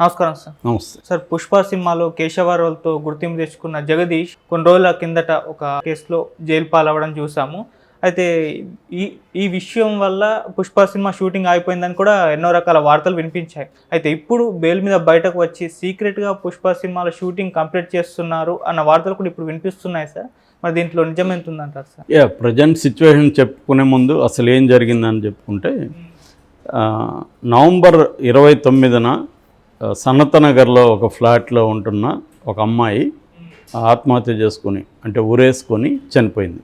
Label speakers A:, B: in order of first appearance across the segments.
A: నమస్కారం సార్.
B: నమస్తే.
A: సార్ పుష్ప సినిమాలో కేశవరావులతో గుర్తింపు తెచ్చుకున్న జగదీష్ కొన్ని రోజుల కిందట ఒక కేసులో జైలు పాలవడం చూసాము. అయితే ఈ ఈ విషయం వల్ల పుష్ప సినిమా షూటింగ్ ఆగిపోయిందని కూడా ఎన్నో రకాల వార్తలు వినిపించాయి. అయితే ఇప్పుడు బెయిల్ మీద బయటకు వచ్చి సీక్రెట్గా పుష్ప సినిమాల షూటింగ్ కంప్లీట్ చేస్తున్నారు అన్న వార్తలు కూడా ఇప్పుడు వినిపిస్తున్నాయి సార్. మరి దీంట్లో నిజం ఎంత ఉందంటారు సార్?
B: యా ప్రజెంట్ సిచ్యువేషన్ చెప్పుకునే ముందు అసలు ఏం జరిగిందని చెప్పుకుంటే నవంబర్ ఇరవై తొమ్మిదిన ఆ, నగర్లో ఒక ఫ్లాట్లో ఉంటున్న ఒక అమ్మాయి ఆత్మహత్య చేసుకొని అంటే ఊరేసుకొని చనిపోయింది.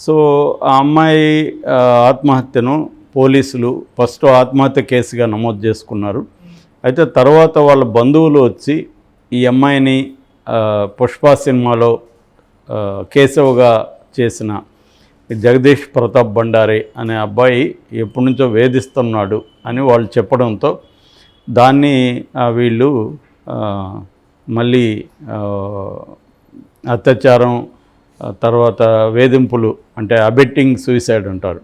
B: సో ఆ అమ్మాయి ఆత్మహత్యను పోలీసులు ఫస్ట్ ఆత్మహత్య కేసుగా నమోదు చేసుకున్నారు. అయితే తర్వాత వాళ్ళ బంధువులు వచ్చి ఈ అమ్మాయిని పుష్ప సినిమాలో కేశవ్గా కేశవగా చేసిన జగదీష్ ప్రతాప్ భండారే అనే అబ్బాయి ఎప్పటి నుంచో వేధిస్తున్నాడు అని వాళ్ళు చెప్పడంతో దాన్ని వీళ్ళు మళ్ళీ అత్యాచారం తర్వాత వేధింపులు అంటే అబెట్టింగ్ సూసైడ్ అంటారు.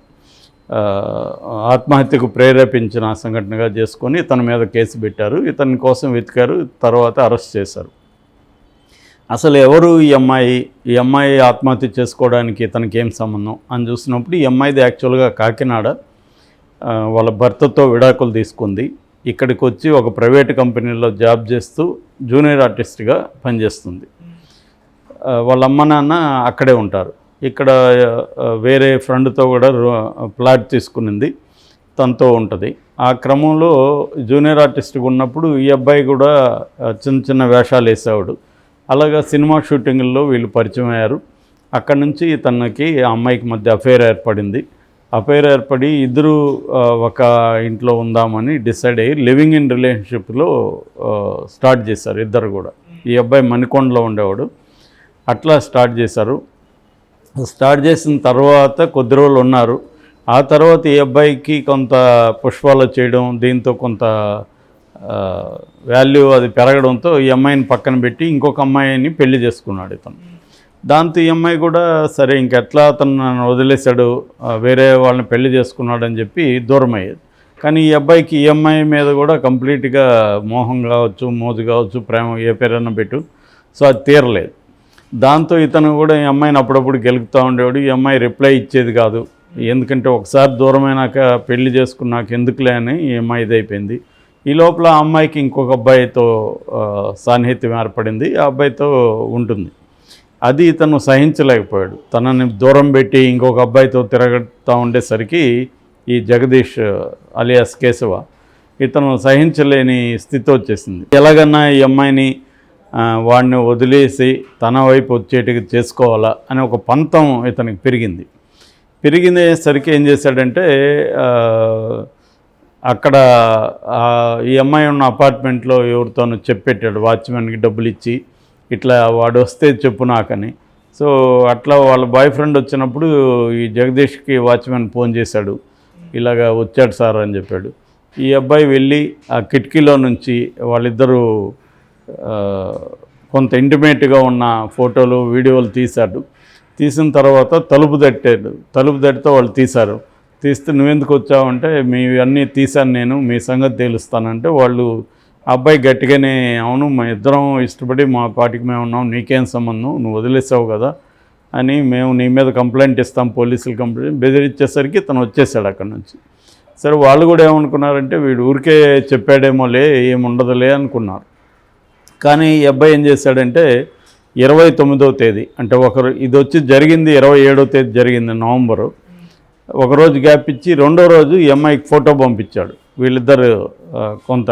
B: ఆత్మహత్యకు ప్రేరేపించిన సంఘటనగా చేసుకొని ఇతని మీద కేసు పెట్టారు. ఇతని కోసం వెతికారు. తర్వాత అరెస్ట్ చేశారు. అసలు ఎవరు ఈ అమ్మాయి? ఈ అమ్మాయి ఆత్మహత్య చేసుకోవడానికి ఇతనికి ఏం సంబంధం? అని చూసినప్పుడు ఈ అమ్మాయిది యాక్చువల్గా కాకినాడ వాళ్ళ భర్తతో విడాకులు తీసుకుంది. ఇక్కడికి వచ్చి ఒక ప్రైవేట్ కంపెనీలో జాబ్ చేస్తూ జూనియర్ ఆర్టిస్ట్గా పనిచేస్తుంది. వాళ్ళ అమ్మ నాన్న అక్కడే ఉంటారు. ఇక్కడ వేరే ఫ్రెండ్తో కూడా రూ- ప్లాట్ తీసుకునింది. తనతో ఉంటుంది. ఆ క్రమంలో జూనియర్ ఆర్టిస్ట్గా ఉన్నప్పుడు ఈ అబ్బాయి కూడా చిన్న చిన్న వేషాలు వేసేవాడు. అలాగా సినిమా షూటింగ్లో వీళ్ళు పరిచయం అయ్యారు. అక్కడ నుంచి తనకి ఆ అమ్మాయికి మధ్య అఫేర్ ఏర్పడింది. అఫైర్ ఏర్పడి ఇద్దరు ఒక ఇంట్లో ఉందామని డిసైడ్ అయ్యి లివింగ్ ఇన్ రిలేషన్షిప్లో స్టార్ట్ చేశారు ఇద్దరు కూడా. ఈ అబ్బాయి మణికొండలో ఉండేవాడు. అట్లా స్టార్ట్ చేశారు. స్టార్ట్ చేసిన తర్వాత కొద్ది రోజులు ఉన్నారు. ఆ తర్వాత ఈ అబ్బాయికి కొంత పుష్పాలు చేయడం దీంతో కొంత వాల్యూ అది పెరగడంతో ఈ అమ్మాయిని పక్కన పెట్టి ఇంకొక అమ్మాయిని పెళ్ళి చేసుకున్నాడు ఇతను. దాంతో ఈ అమ్మాయి కూడా సరే ఇంకెట్లా అతను నన్ను వదిలేశాడు వేరే వాళ్ళని పెళ్ళి చేసుకున్నాడని చెప్పి దూరం అయ్యేది కానీ ఈ అబ్బాయికి ఈ అమ్మాయి మీద కూడా కంప్లీట్గా మోహం కావచ్చు మోజు కావచ్చు ప్రేమ ఏ పేరైనా పెట్టు. సో అది తీరలేదు. దాంతో ఇతను కూడా ఈ అమ్మాయిని అప్పుడప్పుడు గెలుపుతూ ఉండేవాడు. ఈ అమ్మాయి రిప్లై ఇచ్చేది కాదు. ఎందుకంటే ఒకసారి దూరమైనాక పెళ్ళి చేసుకున్నాక ఎందుకులే అని ఈ అమ్మాయి ఇదైపోయింది ఈ లోపల ఆ అమ్మాయికి ఇంకొక అబ్బాయితో సాన్నిహిత్యం ఏర్పడింది. ఆ అబ్బాయితో ఉంటుంది. అది ఇతను సహించలేకపోయాడు. తనని దూరం పెట్టి ఇంకొక అబ్బాయితో తిరగతా ఉండేసరికి ఈ జగదీష్ అలియాస్ కేశవ ఇతను సహించలేని స్థితి వచ్చేసింది. ఎలాగన్నా ఈ అమ్మాయిని వాడిని వదిలేసి తన వైపు వచ్చేటికి చేసుకోవాలా అనే ఒక పంతం ఇతనికి పెరిగింది. పెరిగినసరికి ఏం చేశాడంటే అక్కడ ఈ అమ్మాయి ఉన్న అపార్ట్మెంట్లో ఎవరితోనూ చెప్పెట్టాడు వాచ్మెన్కి డబ్బులు ఇచ్చి ఇట్లా వాడు వస్తే చెప్పు నాకని. సో అట్లా వాళ్ళ బాయ్ ఫ్రెండ్ వచ్చినప్పుడు ఈ జగదీష్కి వాచ్మెన్ ఫోన్ చేశాడు. ఇలాగా వచ్చాడు సార్ అని చెప్పాడు. ఈ అబ్బాయి వెళ్ళి ఆ కిటికీలో నుంచి వాళ్ళిద్దరూ కొంత ఇంటిమేట్గా ఉన్న ఫోటోలు వీడియోలు తీశాడు. తీసిన తర్వాత తలుపు తట్టాడు. తలుపు తట్టితే వాళ్ళు తీశారు. తీస్తే నువ్వెందుకు వచ్చావంటే మీ అన్నీ తీశాను నేను మీ సంగతి తేలుస్తానంటే వాళ్ళు అబ్బాయి గట్టిగానే అవును మా ఇద్దరం ఇష్టపడి మా పాటికి మేము ఉన్నాం నీకేం సంబంధం? నువ్వు వదిలేసావు కదా? అని మేము నీ మీద కంప్లైంట్ ఇస్తాం పోలీసులు కంప్లైంట్ బెదిరించేసరికి తను వచ్చేసాడు అక్కడి నుంచి. సరే వాళ్ళు కూడా ఏమనుకున్నారంటే వీడు ఊరికే చెప్పాడేమోలే ఏముండదులే అనుకున్నారు. కానీ ఈ అబ్బాయి ఏం చేశాడంటే ఇరవై తొమ్మిదవ తేదీ అంటే ఒకరు ఇది వచ్చి జరిగింది ఇరవై ఏడవ తేదీ జరిగింది నవంబరు ఒకరోజు గ్యాప్ ఇచ్చి రెండో రోజు ఈ అమ్మాయికి ఫోటో పంపించాడు. వీళ్ళిద్దరు కొంత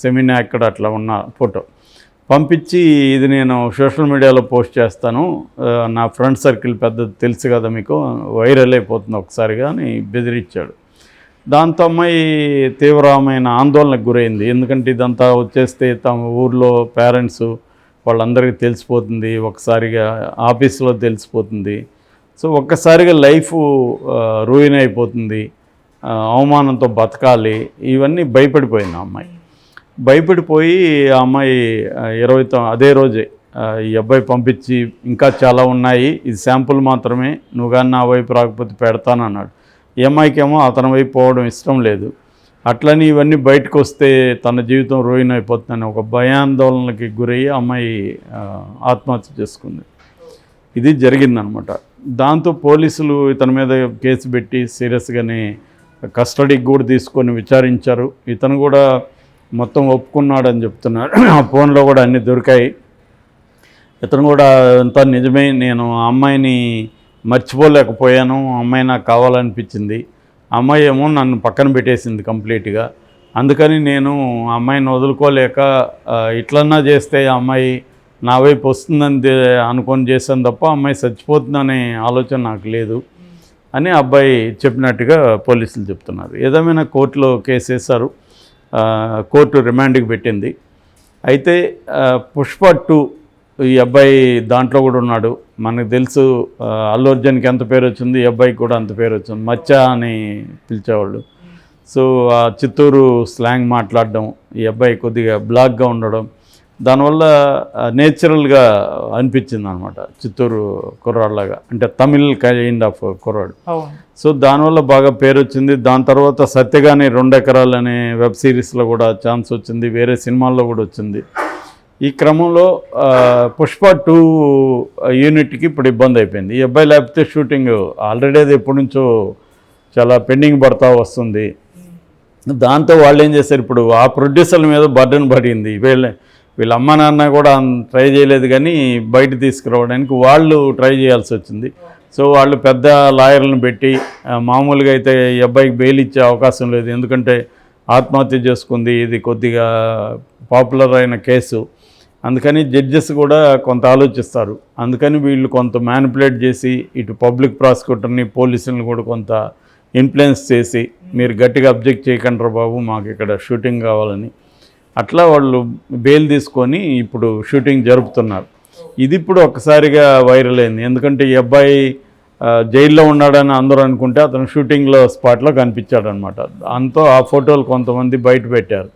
B: సెమినా ఎక్కడ అట్లా ఉన్న ఫోటో. పంపించి ఇది నేను సోషల్ మీడియాలో పోస్ట్ చేస్తాను. నా ఫ్రెండ్ సర్కిల్ పెద్ద తెలుసు కదా మీకు వైరల్ అయిపోతుంది ఒకసారిగా అని బెదిరించాడు. దాంతో అమ్మాయి తీవ్రమైన ఆందోళనకు గురైంది. ఎందుకంటే ఇదంతా వచ్చేస్తే తమ ఊర్లో పేరెంట్స్ వాళ్ళందరికీ తెలిసిపోతుంది ఒకసారిగా ఆఫీస్లో తెలిసిపోతుంది. సో ఒక్కసారిగా లైఫ్ రూయిన్ అయిపోతుంది. అవమానంతో బతకాలి ఇవన్నీ భయపడిపోయింది ఆ అమ్మాయి. భయపడిపోయి ఆ అమ్మాయి ఇరవై అదే రోజే ఈ అబ్బాయి పంపించి ఇంకా చాలా ఉన్నాయి ఇది శాంపుల్ మాత్రమే నువ్వు కానీ నా వైపు రాకపోతే పెడతానన్నాడు ఈ అమ్మాయికేమో అతని వైపు పోవడం ఇష్టం లేదు. అట్లని ఇవన్నీ బయటకు వస్తే తన జీవితం రోయిన్ అయిపోతుందని ఒక భయాందోళనకి గురయ్యి అమ్మాయి ఆత్మహత్య చేసుకుంది. ఇది జరిగిందనమాట. దాంతో పోలీసులు ఇతని మీద కేసు పెట్టి సీరియస్గానే కస్టడీకి కూడా తీసుకొని విచారించారు. ఇతను కూడా మొత్తం ఒప్పుకున్నాడని చెప్తున్నారు. ఆ ఫోన్లో కూడా అన్నీ దొరికాయి. ఇతను కూడా అంతా నిజమే నేను ఆ అమ్మాయిని మర్చిపోలేకపోయాను అమ్మాయి నాకు కావాలనిపించింది. అమ్మాయి ఏమో నన్ను పక్కన పెట్టేసింది కంప్లీట్గా. అందుకని నేను అమ్మాయిని వదులుకోలేక ఇట్లన్నా చేస్తే ఆ అమ్మాయి నా వైపు వస్తుందని అనుకొని చేశాను తప్ప అమ్మాయి చచ్చిపోతుందనే ఆలోచన నాకు లేదు. అని ఆ అబ్బాయి చెప్పినట్టుగా పోలీసులు చెప్తున్నారు. ఏదేమైనా కోర్టులో కేసు వేశారు కోర్టు రిమాండ్కి పెట్టింది. అయితే పుష్ప టూ ఈ అబ్బాయి దాంట్లో కూడా ఉన్నాడు. మనకు తెలుసు అల్లు అర్జున్కి ఎంత పేరు వచ్చింది ఈ అబ్బాయికి కూడా అంత పేరు వచ్చింది. మచ్చ అని పిలిచేవాళ్ళు. సో ఆ చిత్తూరు స్లాంగ్ మాట్లాడడం ఈ అబ్బాయి కొద్దిగా బ్లాక్గా ఉండడం దానివల్ల నేచురల్గా అనిపించింది అనమాట చిత్తూరు కుర్రాళ్ళగా అంటే తమిళ్ కైండ్ ఆఫ్ కుర్రాడు. సో దానివల్ల బాగా పేరు వచ్చింది దాని తర్వాత సత్యగాని రెండు ఎకరాలు అనే వెబ్ సిరీస్లో కూడా ఛాన్స్ వచ్చింది. వేరే సినిమాల్లో కూడా వచ్చింది. ఈ క్రమంలో పుష్ప టూ యూనిట్కి ఇప్పుడు ఇబ్బంది అయిపోయింది. ఈ అబ్బాయి లేకపోతే షూటింగ్ ఆల్రెడీ అది ఎప్పటి నుంచో చాలా పెండింగ్ పడతా వస్తుంది. దాంతో వాళ్ళు ఏం చేశారు? ఇప్పుడు ఆ ప్రొడ్యూసర్ల మీద బర్డన్ పడింది. వీళ్ళ వీళ్ళ అమ్మ నాన్న కూడా ట్రై చేయలేదు కానీ బయట తీసుకురావడానికి వాళ్ళు ట్రై చేయాల్సి వచ్చింది. సో వాళ్ళు పెద్ద లాయర్లను పెట్టి మామూలుగా అయితే ఈ అబ్బాయికి బెయిల్ ఇచ్చే అవకాశం లేదు. ఎందుకంటే ఆత్మహత్య చేసుకుంది. ఇది కొద్దిగా పాపులర్ అయిన కేసు. అందుకని జడ్జెస్ కూడా కొంత ఆలోచిస్తారు. అందుకని వీళ్ళు కొంత మ్యానిపులేట్ చేసి ఇటు పబ్లిక్ ప్రాసిక్యూటర్ని పోలీసులను కూడా కొంత ఇన్ఫ్లుయెన్స్ చేసి మీరు గట్టిగా అబ్జెక్ట్ చేయకండి బాబు మాకు ఇక్కడ షూటింగ్ కావాలని అట్లా వాళ్ళు బెయిల్ తీసుకొని ఇప్పుడు షూటింగ్ జరుపుతున్నారు. ఇది ఇప్పుడు ఒక్కసారిగా వైరల్ అయింది. ఎందుకంటే ఈ అబ్బాయి జైల్లో ఉన్నాడని అందరూ అనుకుంటే అతను షూటింగ్లో స్పాట్లో కనిపించాడనమాట. దాంతో ఆ ఫోటోలు కొంతమంది బయట పెట్టారు.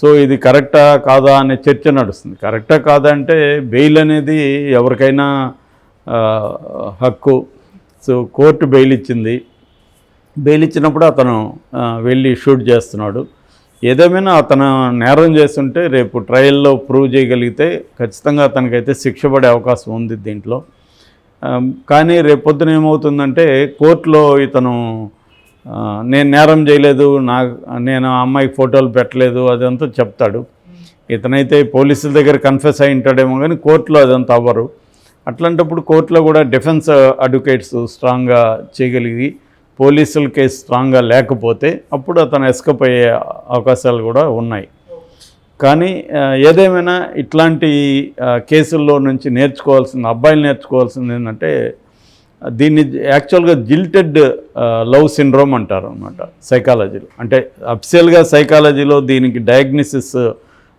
B: సో ఇది కరెక్టా కాదా అనే చర్చ నడుస్తుంది. కరెక్టా కాదా అంటే బెయిల్ అనేది ఎవరికైనా హక్కు. సో కోర్టు బెయిల్ ఇచ్చింది. బెయిల్ ఇచ్చినప్పుడు అతను వెళ్ళి షూట్ చేస్తున్నాడు. ఏదేమైనా అతను నేరం చేస్తుంటే రేపు ట్రయల్లో ప్రూవ్ చేయగలిగితే ఖచ్చితంగా అతనికైతే శిక్ష పడే అవకాశం ఉంది దీంట్లో. కానీ రేపొద్దున ఏమవుతుందంటే కోర్టులో ఇతను నేను నేరం చేయలేదు నా నేను ఆ అమ్మాయికి ఫోటోలు పెట్టలేదు అదంతా చెప్తాడు. ఇతనైతే పోలీసుల దగ్గర కన్ఫెస్ అయి ఉంటాడేమో కానీ కోర్టులో అదంతా అవ్వరు. అట్లాంటప్పుడు కోర్టులో కూడా డిఫెన్స్ అడ్వకేట్స్ స్ట్రాంగ్గా చేయగలిగి పోలీసుల కేసు స్ట్రాంగ్గా లేకపోతే అప్పుడు అతను ఎస్కప్ అయ్యే అవకాశాలు కూడా ఉన్నాయి. కానీ ఏదేమైనా ఇట్లాంటి కేసుల్లో నుంచి నేర్చుకోవాల్సింది అబ్బాయిలు నేర్చుకోవాల్సింది ఏంటంటే దీన్ని యాక్చువల్గా జిల్టెడ్ లవ్ సిండ్రోమ్ అంటారు అనమాట సైకాలజీలో. అంటే అఫిషియల్గా సైకాలజీలో దీనికి డయాగ్నిసిస్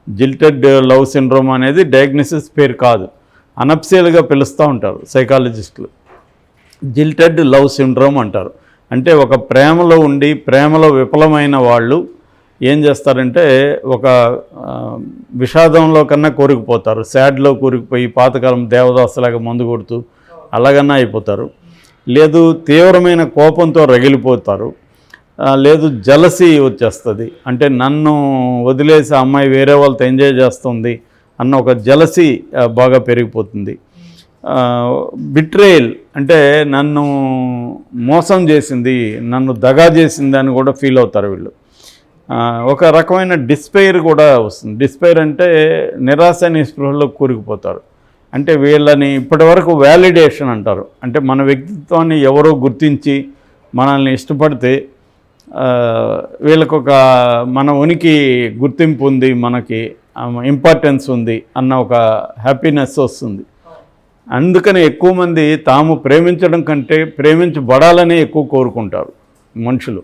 B: జిల్టెడ్ లవ్ సిండ్రోమ్ అనేది డయాగ్నిసిస్ పేరు కాదు. అనఫిషియల్గా పిలుస్తూ ఉంటారు సైకాలజిస్టులు. జిల్టెడ్ లవ్ సిండ్రోమ్ అంటారు. అంటే ఒక ప్రేమలో ఉండి ప్రేమలో విఫలమైన వాళ్ళు ఏం చేస్తారంటే ఒక విషాదంలో కన్నా కోరికపోతారు. శాడ్లో కూరుకుపోయి పాతకాలం దేవదాసులాగా మందు కొడుతూ అలాగన్నా అయిపోతారు. లేదు తీవ్రమైన కోపంతో రగిలిపోతారు. లేదు జలసి వచ్చేస్తుంది. అంటే నన్ను వదిలేసి అమ్మాయి వేరే వాళ్ళతో ఎంజాయ్ చేస్తుంది అన్న ఒక జలసి బాగా పెరిగిపోతుంది. బిట్రేయల్ అంటే నన్ను మోసం చేసింది నన్ను దగా చేసింది అని కూడా ఫీల్ అవుతారు వీళ్ళు. ఒక రకమైన డిస్పైర్ కూడా వస్తుంది. డిస్పైర్ అంటే నిరాశ నిస్పృహలో కూరుకుపోతారు. అంటే వీళ్ళని ఇప్పటివరకు వ్యాలిడేషన్ అంటారు. అంటే మన వ్యక్తిత్వాన్ని ఎవరో గుర్తించి మనల్ని ఇష్టపడితే వీళ్ళకొక మన ఉనికి గుర్తింపు ఉంది మనకి ఇంపార్టెన్స్ ఉంది అన్న ఒక హ్యాపీనెస్ వస్తుంది. అందుకని ఎక్కువ మంది తాము ప్రేమించడం కంటే ప్రేమించబడాలని ఎక్కువ కోరుకుంటారు మనుషులు.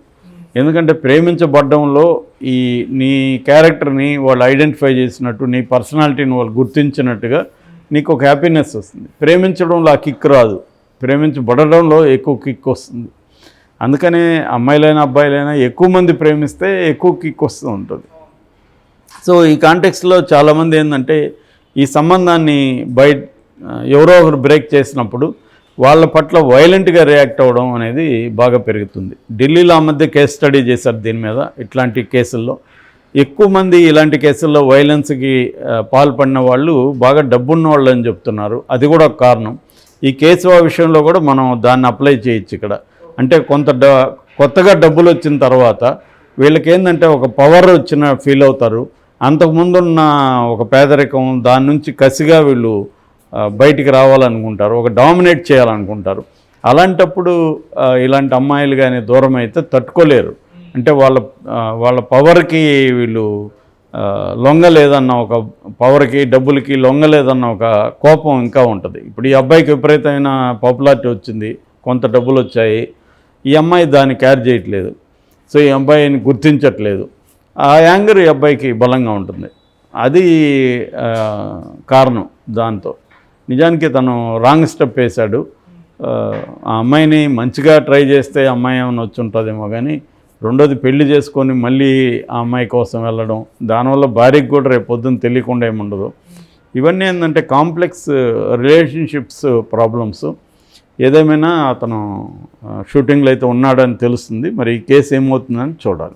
B: ఎందుకంటే ప్రేమించబడ్డంలో ఈ నీ క్యారెక్టర్ని వాళ్ళు ఐడెంటిఫై చేసినట్టు నీ పర్సనాలిటీని వాళ్ళు గుర్తించినట్టుగా నీకు ఒక హ్యాపీనెస్ వస్తుంది. ప్రేమించడంలో ఆ కిక్ రాదు. ప్రేమించబడడంలో ఎక్కువ కిక్ వస్తుంది. అందుకనే అమ్మాయిలైనా అబ్బాయిలైనా ఎక్కువ మంది ప్రేమిస్తే ఎక్కువ కిక్ వస్తూ ఉంటుంది. సో ఈ కాంటెక్స్లో చాలామంది ఏంటంటే ఈ సంబంధాన్ని బయట ఎవరో ఒకరు బ్రేక్ చేసినప్పుడు వాళ్ళ పట్ల వైలెంట్గా రియాక్ట్ అవ్వడం అనేది బాగా పెరుగుతుంది. ఢిల్లీలో ఆ మధ్య కేసు స్టడీ చేశారు దీని మీద. ఇట్లాంటి కేసుల్లో ఎక్కువ మంది ఇలాంటి కేసుల్లో వైలెన్స్కి పాల్పడిన వాళ్ళు బాగా డబ్బున్న వాళ్ళు అని చెప్తున్నారు. అది కూడా ఒక కారణం. ఈ కేసు విషయంలో కూడా మనం దాన్ని అప్లై చేయొచ్చు ఇక్కడ. అంటే కొంత డ కొత్తగా డబ్బులు వచ్చిన తర్వాత వీళ్ళకి ఏంటంటే ఒక పవర్ వచ్చిన ఫీల్ అవుతారు. అంతకుముందున్న ఒక పేదరికం దాని నుంచి కసిగా వీళ్ళు బయటికి రావాలనుకుంటారు ఒక డామినేట్ చేయాలనుకుంటారు. అలాంటప్పుడు ఇలాంటి అమ్మాయిలు కానీ దూరం అయితే తట్టుకోలేరు. అంటే వాళ్ళ వాళ్ళ పవర్కి వీళ్ళు లొంగలేదన్న ఒక పవర్కి డబ్బులకి లొంగలేదన్న ఒక కోపం ఇంకా ఉంటుంది. ఇప్పుడు ఈ అబ్బాయికి విపరీతమైన పాపులారిటీ వచ్చింది కొంత డబ్బులు వచ్చాయి ఈ అమ్మాయి దాన్ని క్యార్ చేయట్లేదు. సో ఈ అబ్బాయిని గుర్తించట్లేదు. ఆ యాంగర్ ఈ అబ్బాయికి బలంగా ఉంటుంది. అది కారణం దాంతో. నిజానికి తను రాంగ్ స్టెప్ వేశాడు. ఆ అమ్మాయిని మంచిగా ట్రై చేస్తే అమ్మాయి ఏమైనా వచ్చి ఉంటుందేమో కానీ రెండోది పెళ్ళి చేసుకొని మళ్ళీ ఆ అమ్మాయి కోసం వెళ్ళడం దానివల్ల భార్యకి కూడా రేపు పొద్దున్న తెలియకుండా ఏముండదు. ఇవన్నీ ఏంటంటే కాంప్లెక్స్ రిలేషన్షిప్స్ ప్రాబ్లమ్స్ ఏదేమైనా అతను షూటింగ్లో అయితే ఉన్నాడని తెలుస్తుంది. మరి ఈ కేసు ఏమవుతుందని చూడాలి.